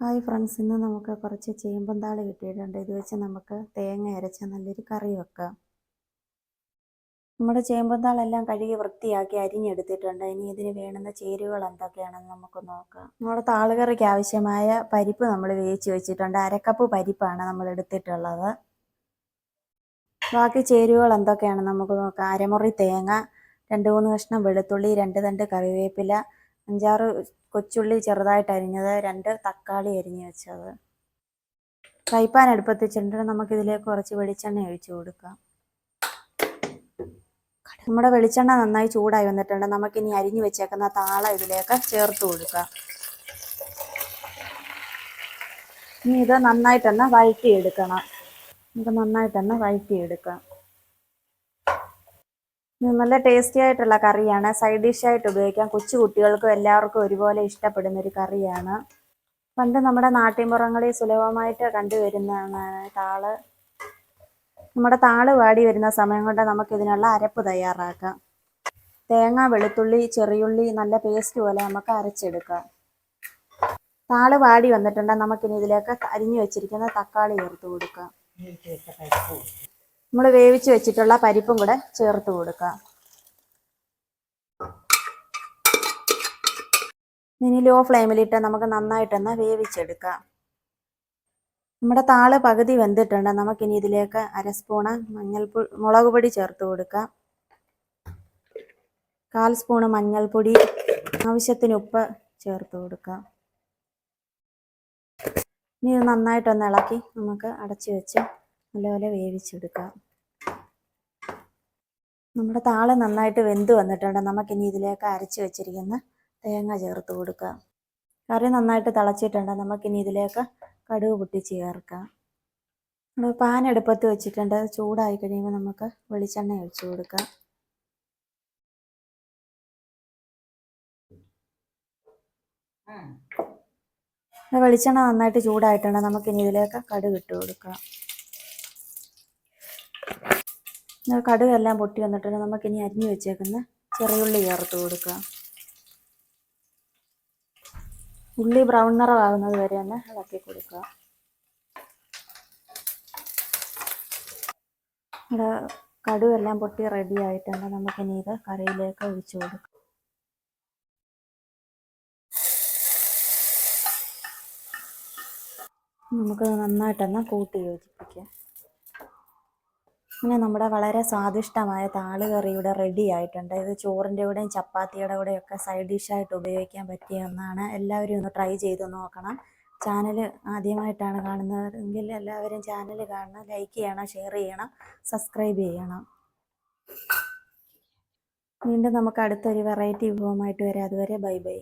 Hi friends ഇന്ന് നമുക്ക് കുറച്ച് ചേമ്പും താളി കിട്ടിയിട്ടുണ്ട്. ഇത് വെച്ച് നമുക്ക് തേങ്ങ അരച്ച നല്ലൊരു കറി വെക്കാം. നമ്മുടെ ചേമ്പും താളെല്ലാം കഴുകി വൃത്തിയാക്കി അരിഞ്ഞെടുത്തിട്ടുണ്ട്. ഇനി ഇതിന് വേണ്ടുന്ന ചേരുവകൾ എന്തൊക്കെയാണെന്ന് നമുക്ക് നോക്കാം. നമ്മുടെ താളുകറിക്ക് ആവശ്യമായ പരിപ്പ് നമ്മൾ വേവിച്ച് വെച്ചിട്ടുണ്ട്. അരക്കപ്പ് പരിപ്പാണ് നമ്മൾ എടുത്തിട്ടുള്ളത്. ബാക്കി ചേരുവകൾ എന്തൊക്കെയാണെന്ന് നമുക്ക് നോക്കാം. അരമുറി തേങ്ങ രണ്ട് മൂന്ന് കഷ്ണം വെളുത്തുള്ളി രണ്ട് തണ്ട് കറിവേപ്പില അഞ്ചാറ് കൊച്ചുള്ളി ചെറുതായിട്ട് അരിഞ്ഞത് രണ്ട് തക്കാളി അരിഞ്ഞ് വെച്ചത്. ഫ്രൈപ്പാൻ അടുപ്പത്ത് വെച്ചിട്ടുണ്ട്. നമുക്കിതിലേക്ക് കുറച്ച് വെളിച്ചെണ്ണ ഒഴിച്ചു കൊടുക്കാം. നമ്മുടെ വെളിച്ചെണ്ണ നന്നായി ചൂടായി വന്നിട്ടുണ്ട്. നമുക്കിനി അരിഞ്ഞു വെച്ചേക്കുന്ന താള ഇതിലേക്ക് ചേർത്ത് കൊടുക്കാം. ഇനി ഇത് നന്നായിട്ടൊന്ന് വഴറ്റിയെടുക്കണം. നമുക്ക് നന്നായിട്ടൊന്ന് വഴറ്റിയെടുക്കാം. നല്ല ടേസ്റ്റി ആയിട്ടുള്ള കറിയാണ്. സൈഡ് ഡിഷ് ആയിട്ട് ഉപയോഗിക്കാം. കൊച്ചു കുട്ടികൾക്കും എല്ലാവർക്കും ഒരുപോലെ ഇഷ്ടപ്പെടുന്ന ഒരു കറിയാണ്. പണ്ട് നമ്മുടെ നാട്ടിൻപുറങ്ങളിൽ സുലഭമായിട്ട് കണ്ടുവരുന്നതാണ് താൾ. നമ്മുടെ താൾ വാടി വരുന്ന സമയം കൊണ്ട് നമുക്ക് ഇതിനുള്ള അരപ്പ് തയ്യാറാക്കാം. തേങ്ങ വെളുത്തുള്ളി ചെറിയുള്ളി നല്ല പേസ്റ്റ് പോലെ നമുക്ക് അരച്ചെടുക്കാം. താൾ വാടി വന്നിട്ടുണ്ടെങ്കിൽ നമുക്കിനി ഇതിലേക്ക് അരിഞ്ഞു വെച്ചിരിക്കുന്ന തക്കാളി ചേർത്ത് കൊടുക്കാം. നമ്മൾ വേവിച്ച് വെച്ചിട്ടുള്ള പരിപ്പും കൂടെ ചേർത്ത് കൊടുക്കുക ഇനി ലോ ഫ്ലെയിമിലിട്ട് നമുക്ക് നന്നായിട്ടൊന്ന് വേവിച്ചെടുക്കാം. നമ്മുടെ താൾ പകുതി വെന്തിട്ടുണ്ട്. നമുക്കിനി ഇതിലേക്ക് അര സ്പൂണ് മഞ്ഞൾപ്പൊടി മുളക് പൊടി ചേർത്ത് കൊടുക്കാം. കാൽ സ്പൂണ് മഞ്ഞൾപ്പൊടി ആവശ്യത്തിന് ഉപ്പ് ചേർത്ത് കൊടുക്കാം. ഇനി നന്നായിട്ടൊന്ന് ഇളക്കി നമുക്ക് അടച്ചു വെച്ച് നല്ലപോലെ വേവിച്ചെടുക്കാം. നമ്മുടെ താൾ നന്നായിട്ട് വെന്ത് വന്നിട്ടുണ്ട്. നമുക്കിനി ഇതിലേക്ക് അരച്ച് വെച്ചിരിക്കുന്ന തേങ്ങ ചേർത്ത് കൊടുക്കാം. കറി നന്നായിട്ട് തിളച്ചിട്ടുണ്ട്. നമുക്കിനി ഇതിലേക്ക് കടുക് പൊട്ടിച്ച് ചേർക്കാം. നമ്മൾ പാൻ എടുപ്പത്ത് വെച്ചിട്ടുണ്ട്. ചൂടായി കഴിയുമ്പോൾ നമുക്ക് വെളിച്ചെണ്ണ ഒഴിച്ചു കൊടുക്കാം. വെളിച്ചെണ്ണ നന്നായിട്ട് ചൂടായിട്ടുണ്ട്. നമുക്കിനി ഇതിലേക്ക് കടുക് ഇട്ട് കൊടുക്കാം. കടുക് എല്ലാം പൊട്ടി വന്നിട്ടുണ്ട്. നമുക്കിനി അരിഞ്ഞു വെച്ചേക്കുന്ന ചെറിയുള്ളി ചേർത്ത് കൊടുക്കുക. ഉള്ളി ബ്രൗൺ നിറമാകുന്നത് വരെ ഒന്ന് ഇളക്കി കൊടുക്കുക. ഇവിടെ കടുക് എല്ലാം പൊട്ടി റെഡി ആയിട്ടുണ്ട് നമുക്കിനി ഇത് കറിയിലേക്ക് ഒഴിച്ചു കൊടുക്കാം നമുക്ക് നന്നായിട്ടൊന്ന് കൂട്ടി യോജിപ്പിക്കാം. അങ്ങനെ നമ്മുടെ വളരെ സ്വാദിഷ്ടമായ താളുകറിയുടെ റെഡി ആയിട്ടുണ്ട്. ഇത് ചോറിന്റെ കൂടെയും ചപ്പാത്തിയുടെ കൂടെയും ഒക്കെ സൈഡ് ഡിഷായിട്ട് ഉപയോഗിക്കാൻ പറ്റിയ ഒന്നാണ്. എല്ലാവരും ഒന്ന് ട്രൈ ചെയ്ത് നോക്കണം. ചാനൽ ആദ്യമായിട്ടാണ് കാണുന്നതെങ്കിൽ എല്ലാവരും ചാനൽ കാണണം ലൈക്ക് ചെയ്യണം ഷെയർ ചെയ്യണം സബ്സ്ക്രൈബ് ചെയ്യണം. വീണ്ടും നമുക്ക് അടുത്തൊരു വെറൈറ്റി വിഭവമായിട്ട് വരാം. അതുവരെ ബൈ ബൈ